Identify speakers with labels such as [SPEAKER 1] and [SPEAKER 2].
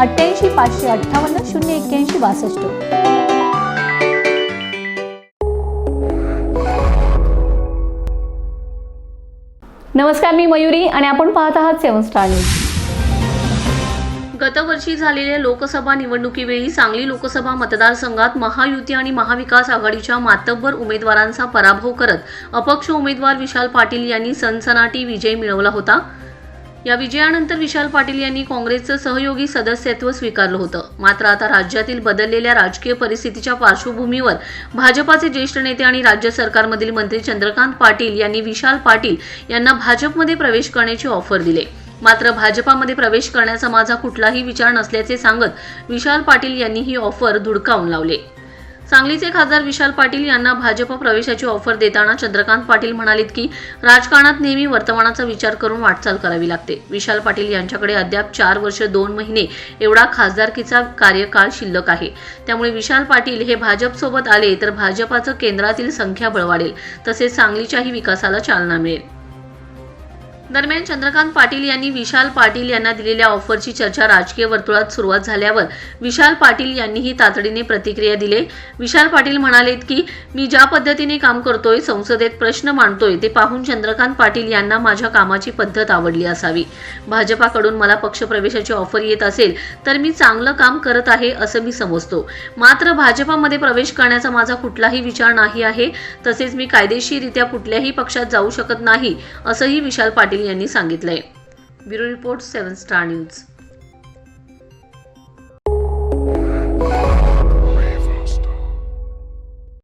[SPEAKER 1] अठ्ठ्याऐंशी पाचशे अठ्ठावन्न शून्य एक्क्याऐंशी बासष्ट. नमस्कार मी मयुरी आणि आपण पाहत आहात सेवन स्टार न्यूज.
[SPEAKER 2] गतवर्षी झालेल्या लोकसभा निवडणुकीवेळी सांगली लोकसभा मतदारसंघात महायुती आणि महाविकास आघाडीच्या मातब्बर उमेदवारांचा पराभव करत अपक्ष उमेदवार विशाल पाटील यांनी सनसनाटी विजय मिळवला होता. या विजयानंतर विशाल पाटील यांनी काँग्रेसचं सहयोगी सदस्यत्व स्वीकारलं होतं. मात्र आता राज्यातील बदललेल्या राजकीय परिस्थितीच्या पार्श्वभूमीवर भाजपाचे ज्येष्ठ नेते आणि राज्य सरकारमधील मंत्री चंद्रकांत पाटील यांनी विशाल पाटील यांना भाजपमध्ये प्रवेश करण्याची ऑफर दिली. मात्र भाजपामध्ये प्रवेश करण्याचा माझा कुठलाही विचार नसल्याचे सांगत विशाल पाटील यांनी ही ऑफर धुडकावून लावले. सांगलीचे खासदार विशाल पाटील यांना भाजप प्रवेशाची ऑफर देताना चंद्रकांत पाटील म्हणालेत की राजकारणात नेहमी वर्तमानाचा विचार करून वाटचाल करावी लागते. विशाल पाटील यांच्याकडे अद्याप चार वर्ष दोन महिने एवढा खासदारकीचा कार्यकाळ शिल्लक आहे. त्यामुळे विशाल पाटील हे भाजपसोबत आले तर भाजपाचं केंद्रातील संख्याबळ वाढेल तसेच सांगलीच्याही विकासाला चालना मिळेल. दरम्यान चंद्रकांत पाटील यांनी विशाल पाटील यांना दिलेल्या ऑफरची चर्चा राजकीय वर्तुळात सुरुवात झाल्यावर विशाल पाटील यांनीही तातडीने प्रतिक्रिया दिले. विशाल पाटील म्हणालेत की मी ज्या पद्धतीने काम करतोय संसदेत प्रश्न मांडतोय ते पाहून चंद्रकांत पाटील यांना माझ्या कामाची पद्धत आवडली असावी. भाजपाकडून मला पक्षप्रवेशाची ऑफर येत असेल तर मी चांगलं काम करत आहे असं मी समजतो. मात्र भाजपामध्ये प्रवेश करण्याचा माझा कुठलाही विचार नाही आहे. तसेच मी कायदेशीररित्या कुठल्याही पक्षात जाऊ शकत नाही असंही विशाल पाटील यांनी सांगितलंय. Bureau report seven star news.